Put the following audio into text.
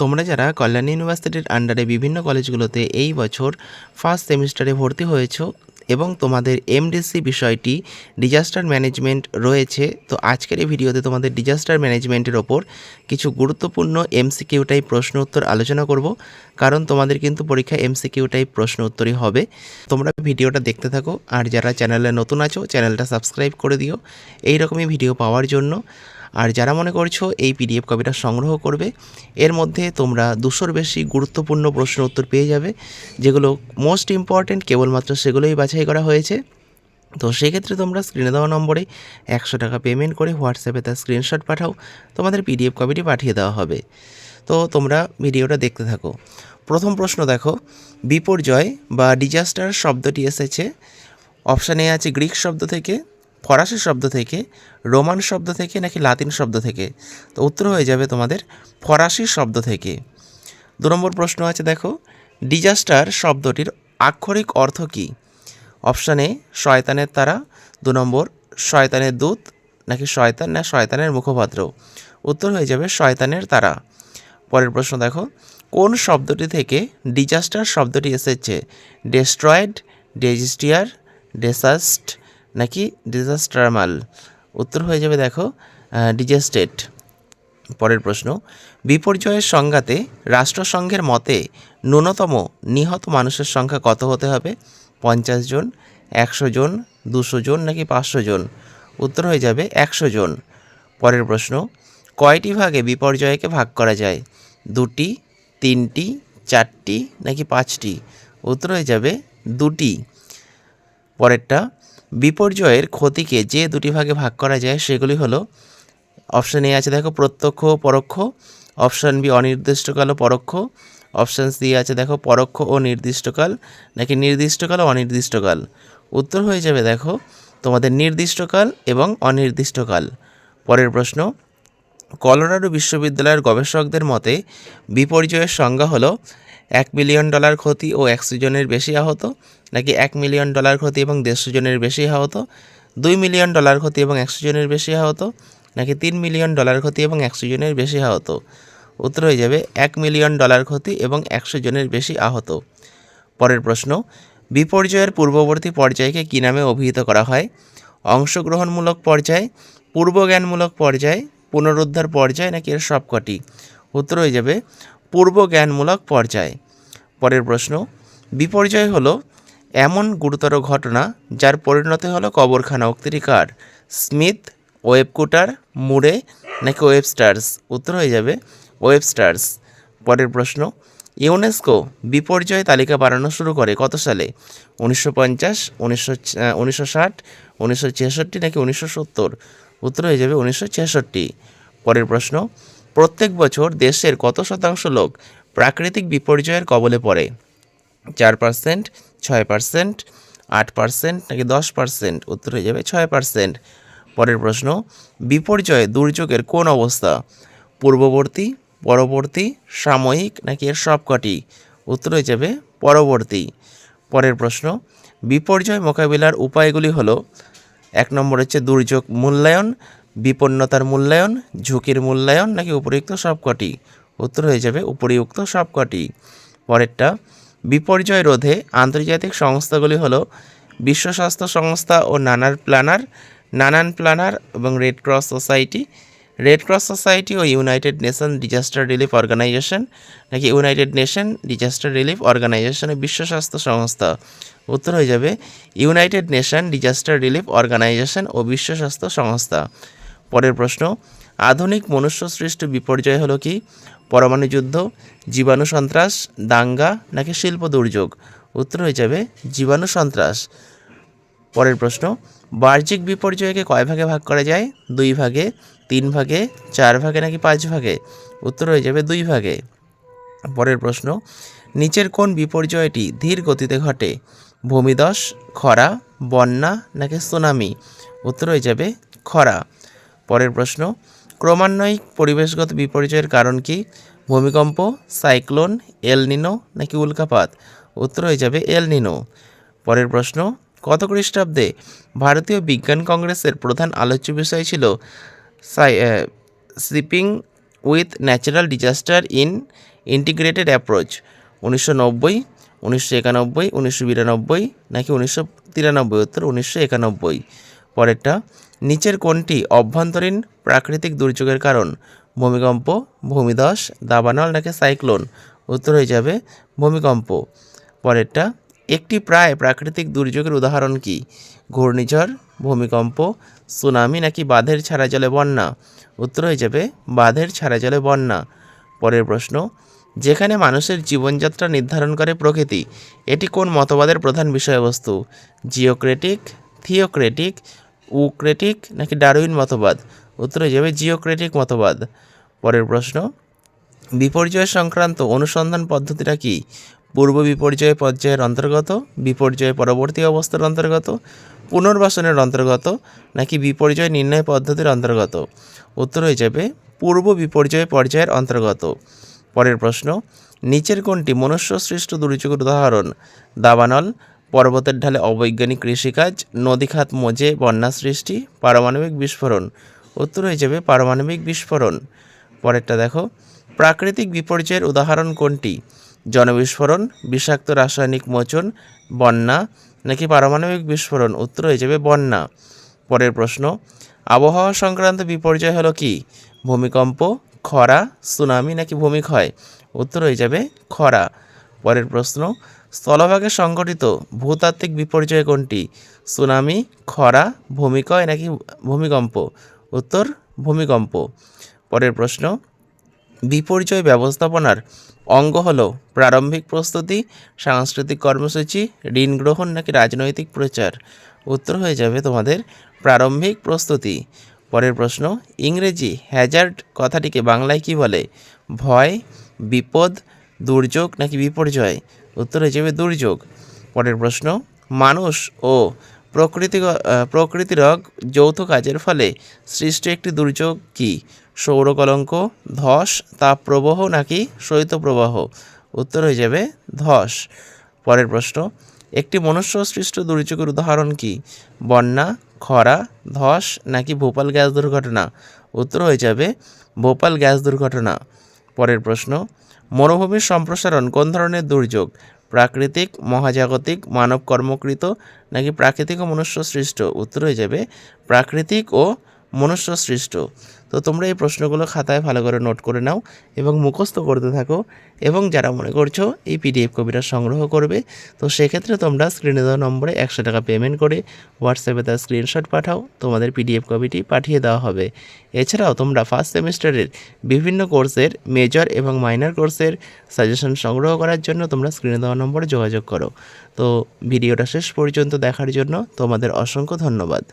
তোমরা যারা কল্যাণ ইউনিভার্সিটির আন্ডারে বিভিন্ন কলেজগুলোতে এই বছর ফার্স্ট সেমিস্টারে ভর্তি হয়েছো এবং তোমাদের এমডিসি বিষয়টি ডিজাস্টার ম্যানেজমেন্ট রয়েছে, তো আজকের এই ভিডিওতে তোমাদের ডিজাস্টার ম্যানেজমেন্টের ওপর কিছু গুরুত্বপূর্ণ এমসিকিউ টাইপ প্রশ্ন উত্তর আলোচনা করব। কারণ তোমাদের কিন্তু পরীক্ষা এমসিকিউ টাইপ প্রশ্ন উত্তরই হবে। তোমরা ভিডিওটা দেখতে থাকো, আর যারা চ্যানেলে নতুন আছো চ্যানেলটা সাবস্ক্রাইব করে দিও। এই রকমই ভিডিও পাওয়ার জন্য। আর যারা মনে করছ এই পিডিএফ কপিটা সংগ্রহ করবে, এর মধ্যে তোমরা দুশোর বেশি গুরুত্বপূর্ণ প্রশ্ন উত্তর পেয়ে যাবে, যেগুলো মোস্ট ইম্পর্ট্যান্ট কেবলমাত্র সেগুলোই বাছাই করা হয়েছে। তো সেক্ষেত্রে তোমরা স্ক্রিনে দেওয়া নম্বরে একশো টাকা পেমেন্ট করে হোয়াটসঅ্যাপে তার স্ক্রিনশট পাঠাও, তোমাদের পিডিএফ কপিটি পাঠিয়ে দেওয়া হবে। তো তোমরা ভিডিওটা দেখতে থাকো। প্রথম প্রশ্ন দেখো, বিপর্যয় বা ডিজাস্টার শব্দটি এসেছে। অপশানে আছে গ্রিক শব্দ থেকে। ফরাসি শব্দ থেকে, রোমান শব্দ থেকে নাকি লাতিন শব্দ থেকে? তো উত্তর হয়ে যাবে তোমাদের ফরাসি শব্দ থেকে। দু নম্বর প্রশ্ন আছে, দেখো। ডিজাস্টার শব্দটির আক্ষরিক অর্থ কী? অপশান এ, শয়তানের তারা। দু নম্বর, শয়তানের দূত, নাকি শয়তান না শয়তানের মুখপাত্র? উত্তর হয়ে যাবে, শয়তানের তারা। পরের প্রশ্ন দেখো। কোন শব্দটি থেকে ডিজাস্টার শব্দটি এসেছে? ডেস্ট্রয়েড, ডেজিস্টিয়ার, ডেসাস্ট নাকি ডিজাস্টারমাল উত্তর হয়ে যাবে দেখো ডিজাস্টেড পরের প্রশ্ন, বিপর্যয়ের সংজ্ঞাতে রাষ্ট্রসংঘের মতে ন্যূনতম নিহত মানুষের সংখ্যা কত হতে হবে? পঞ্চাশ জন, একশো জন, দুশো জন নাকি পাঁচশো জন? উত্তর হয়ে যাবে একশো জন। পরের প্রশ্ন, কয়টি ভাগে বিপর্যয়কে ভাগ করা যায়? দুটি, তিনটি, চারটি নাকি পাঁচটি? উত্তর হয়ে যাবে দুটি। পরেরটা বিপর্যয়ের ক্ষতিকে যে দুটি ভাগে ভাগ করা যায় সেগুলি হলো অপশান এ আছে দেখো প্রত্যক্ষ পরোক্ষ, অপশান বি অনির্দিষ্টকাল ও পরোক্ষ, অপশান সি আছে দেখো পরোক্ষ ও নির্দিষ্টকাল, নাকি নির্দিষ্টকাল ও অনির্দিষ্টকাল। উত্তর হয়ে যাবে দেখো তোমাদের নির্দিষ্টকাল এবং অনির্দিষ্টকাল। পরের প্রশ্ন, কলোরাডো বিশ্ববিদ্যালয়ের গবেষকদের মতে বিপর্যয়ের সংজ্ঞা হলো এক মিলিয়ন ডলার ক্ষতি ও একশো জনের বেশি আহত, নাকি এক মিলিয়ন ডলার ক্ষতি এবং দেড়শো জনের বেশি আহত, দুই মিলিয়ন ডলার ক্ষতি এবং একশো জনের বেশি আহত, নাকি তিন মিলিয়ন ডলার ক্ষতি এবং একশো জনের বেশি আহত? উত্তর হয়ে যাবে, এক মিলিয়ন ডলার ক্ষতি এবং একশো জনের বেশি আহত। পরের প্রশ্ন, বিপর্যয়ের পূর্ববর্তী পর্যায়কে কী নামে অভিহিত করা হয়? অংশগ্রহণমূলক পর্যায়, পূর্বজ্ঞানমূলক পর্যায়, পুনরুদ্ধার পর্যায়, নাকি এর সবকটি? উত্তর হয়ে যাবে পূর্বজ্ঞানমূলক পর্যায়। পরের প্রশ্ন, বিপর্যয় হলো এমন গুরুতর ঘটনা যার পরিণতি হলো কবরখানা উক্তিটি কার? স্মিথ, ওয়েবকুটার মুরে নাকি ওয়েবস্টার্স? উত্তর হয়ে যাবে ওয়েবস্টার্স। পরের প্রশ্ন, ইউনেস্কো বিপর্যয় তালিকা বানানো শুরু করে কত সালে? উনিশশো পঞ্চাশ, উনিশশো উনিশশো ষাট, উনিশশো ছেষট্টি নাকি উনিশশো সত্তর? উত্তর হয়ে যাবে উনিশশো ছেষট্টি। পরের প্রশ্ন প্রত্যেক বছর দেশের কত শতাংশ লোক প্রাকৃতিক বিপর্যয়ের কবলে পড়ে? চার পার্সেন্ট ছয় পার্সেন্ট আট পার্সেন্ট নাকি দশ পার্সেন্ট উত্তর হয়ে যাবে ছয় পার্সেন্ট পরের প্রশ্ন, বিপর্যয় দুর্যোগের কোন অবস্থা? পূর্ববর্তী, পরবর্তী, সাময়িক নাকি এর সবকটি? উত্তর হয়ে যাবে পরবর্তী। পরের প্রশ্ন, বিপর্যয় মোকাবিলার উপায়গুলি হলো, এক নম্বর হচ্ছে দুর্যোগ মূল্যায়ন বিপন্নতার মূল্যায়ন, ঝুঁকির মূল্যায়ন নাকি উপরিউক্ত সবকটি? উত্তর হয়ে যাবে উপরিউক্ত সবকটি। পরেরটা, বিপর্যয় রোধে আন্তর্জাতিক সংস্থাগুলি হলো বিশ্ব স্বাস্থ্য সংস্থা ও নানার প্ল্যানার, নানান প্ল্যানার এবং Red Cross Society. Red Cross Society ও United Nation Disaster Relief Organization নাকি United Nation Disaster Relief Organization বিশ্ব স্বাস্থ্য সংস্থা? উত্তর হয়ে যাবে United Nation Disaster Relief Organization ও বিশ্ব স্বাস্থ্য সংস্থা। পরের প্রশ্ন, আধুনিক মনুষ্য সৃষ্ট বিপর্যয় হলো কি? পরমাণু যুদ্ধ, জীবাণু সন্ত্রাস, দাঙ্গা নাকি শিল্প দুর্যোগ? উত্তর হয়ে যাবে জীবাণু সন্ত্রাস। পরের প্রশ্ন, বাহ্যিক বিপর্যয়কে কয় ভাগে ভাগ করা যায়? দুই ভাগে, তিন ভাগে, চার ভাগে নাকি পাঁচ ভাগে? উত্তর হয়ে যাবে দুই ভাগে। পরের প্রশ্ন, নিচের কোন বিপর্যয়টি ধীর গতিতে ঘটে? ভূমিধস খরা, বন্যা নাকি সুনামি? উত্তর হয়ে যাবে খরা। পরের প্রশ্ন ক্রমান্বয়িক পরিবেশগত বিপর্যয়ের কারণ কি? ভূমিকম্প, সাইক্লোন, এল নিনো নাকি উল্কাপাত? উত্তর হয়ে যাবে এল নিনো। পরের প্রশ্ন, কত খ্রিস্টাব্দে ভারতীয় বিজ্ঞান কংগ্রেসের প্রধান আলোচ্য বিষয় ছিল সাই shipping with natural disaster in integrated approach. উনিশশো নব্বই, উনিশশো একানব্বই, উনিশশো বিরানব্বই নাকি উনিশশো তিরানব্বই? উত্তর, উনিশশো একানব্বই। পরেরটা, নিচের কোনটি অভ্যন্তরীণ প্রাকৃতিক দুর্যোগের কারণ। ভূমিকম্প, ভূমিধস, দাবানল নাকি সাইক্লোন? উত্তর হয়ে যাবে ভূমিকম্প। পরেরটা, একটি প্রায় প্রাকৃতিক দুর্যোগের উদাহরণ কি? ঘূর্ণিঝড়, ভূমিকম্প, সুনামি নাকি বাঁধের ছাড়া জলে বন্যা? উত্তর হয়ে যাবে বাঁধের ছাড়া জলে বন্যা। পরের প্রশ্ন, যেখানে মানুষের জীবনযাত্রা নির্ধারণ করে প্রকৃতি, এটি কোন মতবাদের প্রধান বিষয়বস্তু? জিওক্রেটিক, থিওক্রেটিক উক্রেটিক নাকি ডারউইন মতবাদ? উত্তর হয়ে যাবে জিওক্রেটিক মতবাদ। পরের প্রশ্ন, বিপর্যয় সংক্রান্ত অনুসন্ধান পদ্ধতিটা কি? পূর্ব বিপর্যয় পর্যায়ের অন্তর্গত, বিপর্যয় পরবর্তী অবস্থার অন্তর্গত, পুনর্বাসনের অন্তর্গত, নাকি বিপর্যয় নির্ণয় পদ্ধতির অন্তর্গত? উত্তর হয়ে যাবে, পূর্ব বিপর্যয় পর্যায়ের অন্তর্গত। পরের প্রশ্ন, নিচের কোনটি মনুষ্য সৃষ্ট দুর্যোগের উদাহরণ? দাবানল পর্বতের ঢালে অবৈজ্ঞানিক কৃষিকাজ, নদীখাত মজে বন্যা সৃষ্টি, পারমাণবিক বিস্ফোরণ। উত্তর হয়ে যাবে পারমাণবিক বিস্ফোরণ। পরেরটা দেখো। প্রাকৃতিক বিপর্যয়ের উদাহরণ কোনটি? জনবিস্ফোরণ, বিষাক্ত রাসায়নিক মোচন, বন্যা, নাকি পারমাণবিক বিস্ফোরণ? উত্তর হয়ে যাবে বন্যা। পরের প্রশ্ন, আবহাওয়া সংক্রান্ত বিপর্যয় হলো কি? ভূমিকম্প, খরা, সুনামি নাকি ভূমিক্ষয়? উত্তর হয়ে যাবে খরা। পরের প্রশ্ন স্থলভাগে সংঘটিত ভূতাত্ত্বিক বিপর্যয় কোনটি? সুনামি, খরা ভূমিক্ষয় নাকি ভূমিকম্প? উত্তর, ভূমিকম্প। পরের প্রশ্ন, বিপর্যয় ব্যবস্থাপনার অঙ্গ হল প্রারম্ভিক প্রস্তুতি, সাংস্কৃতিক কর্মসূচি, ঋণ গ্রহণ নাকি রাজনৈতিক প্রচার? উত্তর হয়ে যাবে তোমাদের প্রারম্ভিক প্রস্তুতি। পরের প্রশ্ন, ইংরেজি হ্যাজার্ড কথাটিকে বাংলায় কি বলে? ভয়, বিপদ, দুর্যোগ নাকি বিপর্যয়? উত্তর হয়ে দুর্যোগ। পরের প্রশ্ন, মানুষ ও প্রকৃতি প্রকৃতিরক যৌথ কাজের ফলে সৃষ্ট একটি দুর্যোগ কি? সৌরকলঙ্ক ধস, তাপপ্রবাহ নাকি শৈত্যপ্রবাহ? উত্তর হয়ে যাবে ধস। পরের প্রশ্ন, একটি মনুষ্য সৃষ্ট দুর্যোগের উদাহরণ কি? বন্যা, খরা, ধস নাকি ভোপাল গ্যাস দুর্ঘটনা? উত্তর হয়ে যাবে ভোপাল গ্যাস দুর্ঘটনা। পরের প্রশ্ন মরুভূমির সম্প্রসারণ কোন ধরনের দুর্যোগ? প্রাকৃতিক, মহাজাগতিক মানব কর্মকৃত নাকি প্রাকৃতিক ও মনুষ্য সৃষ্ট উত্তর হয়ে যাবে, প্রাকৃতিক ও মনুষ্য সৃষ্ট তো তোমরা এই প্রশ্নগুলো খাতায় ভালো করে নোট করে নাও এবং মুখস্থ করতে থাকো এবং যারা মনে করছ এই পিডিএফ কপিটা সংগ্রহ করবে, তো সেক্ষেত্রে তোমরা স্ক্রিনে দেওয়া নম্বরে একশো টাকা পেমেন্ট করে হোয়াটসঅ্যাপে তার স্ক্রিনশট পাঠাও, তোমাদের পিডিএফ কপিটি পাঠিয়ে দেওয়া হবে। এছাড়াও তোমরা ফার্স্ট সেমিস্টারের বিভিন্ন কোর্সের মেজর এবং মাইনর কোর্সের সাজেশন সংগ্রহ করার জন্য তোমরা স্ক্রিনে দেওয়া নম্বরে যোগাযোগ করো। তো ভিডিওটা শেষ পর্যন্ত দেখার জন্য তোমাদের অসংখ্য ধন্যবাদ।